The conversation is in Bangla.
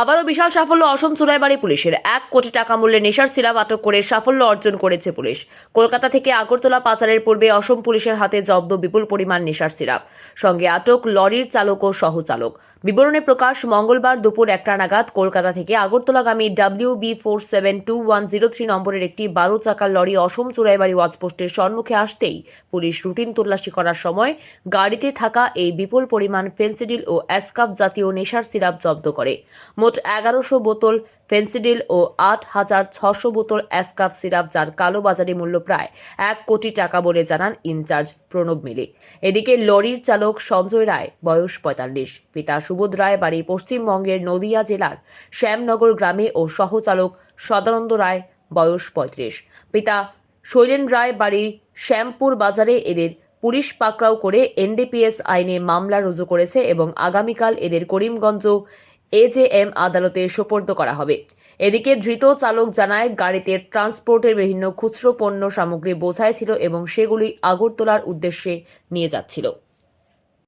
আবারও বিশাল সাফল্য অসম চুরাইবাড়ি পুলিশের। এক কোটি টাকা মূল্যে নেশার সিরাপ আটক করে সাফল্য অর্জন করেছে পুলিশ। কলকাতা থেকে আগরতলা পাচারের পূর্বে অসম পুলিশের হাতে জব্দ বিপুল পরিমাণ নেশার সিরাপ সঙ্গে আটক লরির চালক ও সহচালক। বিবরণে প্রকাশ মঙ্গলবার দুপুর একটা নাগাদ কলকাতা থেকে আগরতলাগামী W B four seven two one zero three নম্বরের একটি বারো চাকার লরি অসম চোরাইবাড়ি ওয়াচপোস্টের সম্মুখে আসতেই পুলিশ রুটিন তল্লাশি করার সময় গাড়িতে থাকা এই বিপুল পরিমাণ ফেন্সিডিল ও অ্যাসকাফ জাতীয় নেশার সিরাপ জব্দ করে। মোট এগারোশো বোতল ফেন্সিডিল ও আট হাজার ছশো বোতল অ্যাসকাফ সিরাপ, যার কালোবাজারি মূল্য প্রায় এক কোটি টাকা বলে জানান ইনচার্জ প্রণব মিলে। এদিকে লরির চালক সঞ্জয় রায়, বয়স পঁয়তাল্লিশ। পিতা সুবোধ রায়, বাড়ি পশ্চিমবঙ্গের নদিয়া জেলার শ্যামনগর গ্রামে ও সহচালক সদানন্দ রায়, বয়স পঁয়ত্রিশ। পিতা শৈলেন রায়, বাড়ি শ্যামপুর বাজারে এদের পুলিশ পাকড়াও করে এনডিপিএস আইনে মামলা রুজু করেছে এবং আগামীকাল এদের করিমগঞ্জ এজেএম আদালতে সোপর্দ করা হবে। এদিকে ধৃত চালক জানায়, গাড়িতে ট্রান্সপোর্টের বিভিন্ন খুচরো পণ্য সামগ্রী বোঝাই ছিল এবং সেগুলি আগরতলার উদ্দেশ্যে নিয়ে যাচ্ছিল।